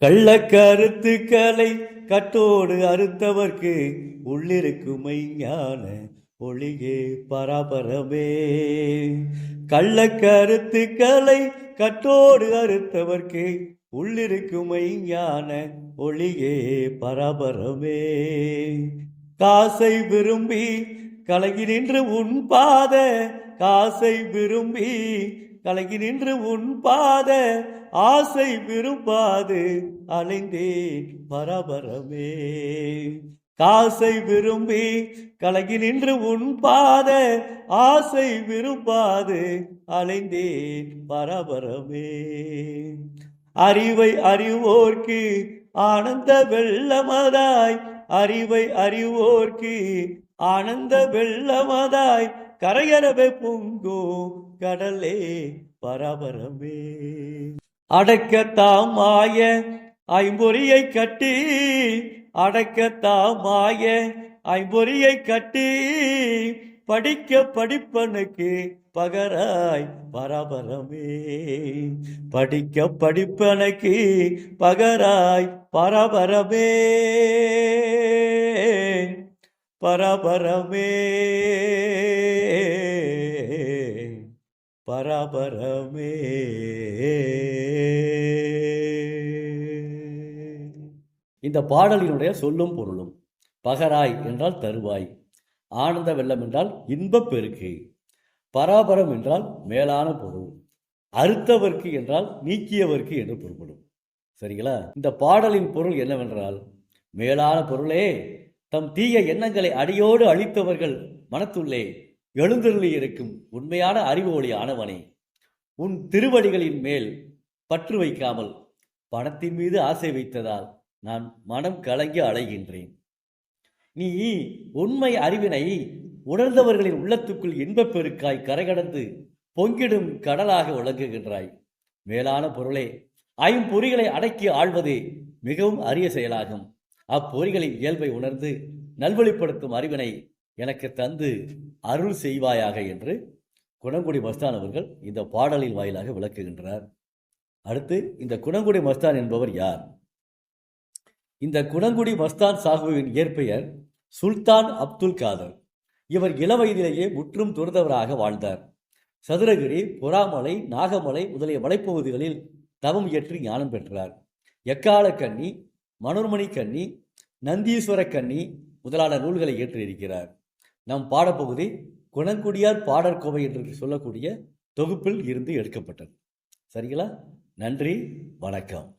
கள்ளக்கருத்துக்களை கட்டோடு அறுத்தவர்க்கு உள்ளிருக்கும் ஞான ஒளியே பராபரமே. கள்ளக்கருத்துக்களை கட்டோடு அறுத்தவர்க்கு உள்ளிருக்கும் ஞான ஒளியே பராபரமே. காசை விரும்பி கலங்கி நின்று உன் பாத காசை விரும்பி கலங்கி நின்று உன் பாத ஆசை விரும்பாது அலைந்தேன் பரபரமே. காசை விரும்பி கலங்கி நின்று உன் பாத ஆசை விரும்பாது அலைந்தேன் பரபரமே. அறிவை அறிவோர்க்கு ஆனந்த வெள்ளமதாய் அறிவை அறிவோர்க்கு ஆனந்த வெள்ளமதாய் கரையறவே பொங்கோ கடலே பரபரமே. அடக்கத்தாமாய ஐம்பொறியை கட்டி அடக்கத்தாமாய ஐம்பொறியை கட்டி படிக்க படிப்பனுக்கு பகராய் பரபரமே. படிக்க படிப்பனுக்கு பகராய் பரபரமே. பரபரமே. பரபரமே. இந்த பாடலினுடைய சொல்லும் பொருளும் பகராய் என்றால் தருவாய் ஆனந்த வெள்ளம் என்றால் இன்பப் பெருக்கு பராபரம் என்றால் மேலான பொருள் அறுத்தவர்க்கு என்றால் நீக்கியவர்க்கு என்று பொருள்படும். சரிங்களா? இந்த பாடலின் பொருள் என்னவென்றால் மேலான பொருளே தம் தீய எண்ணங்களை அடியோடு அழித்தவர்கள் மனத்துள்ளே எழுந்தருளி இருக்கும் உண்மையான அறிவு ஒளி ஆனவனே உன் திருவடிகளின் மேல் பற்று வைக்காமல் பணத்தின் மீது ஆசை வைத்ததால் நான் மனம் கலங்கி அலைகின்றேன். நீ உண்மை அறிவினை உணர்ந்தவர்களின் உள்ளத்துக்குள் இன்பப் பெருக்காய் கரைகடந்து பொங்கிடும் கடலாக விளங்குகின்றாய். மேலான பொருளே ஐம்பொறிகளை அடக்கி ஆள்வதே மிகவும் அரிய செயலாகும். அப்பொறிகளின் இயல்பை உணர்ந்து நல்வழிப்படுத்தும் அறிவினை எனக்கு தந்து அருள் செய்வாயாக என்று குணங்குடி மஸ்தான் அவர்கள் இந்த பாடலின் வாயிலாக விளக்குகின்றார். அடுத்து இந்த குணங்குடி மஸ்தான் என்பவர் யார்? இந்த குணங்குடி மஸ்தான் சாஹுவின் இயற்பெயர் சுல்தான் அப்துல் காதர். இவர் இளவயதிலேயே முற்றும் துறந்தவராக வாழ்ந்தார். சதுரகிரி புறாமலை நாகமலை முதலிய மலைப்பகுதிகளில் தவம் இயற்றி ஞானம் பெற்றார். எக்கால கன்னி மனோர்மணி கன்னி நந்தீஸ்வர கன்னி முதலான நூல்களை இயற்றியிருக்கிறார். நம் பாடப்பகுதி குணங்குடியார் பாடற்கோவை என்று சொல்லக்கூடிய தொகுப்பில் இருந்து எடுக்கப்பட்டது. சரிங்களா? நன்றி வணக்கம்.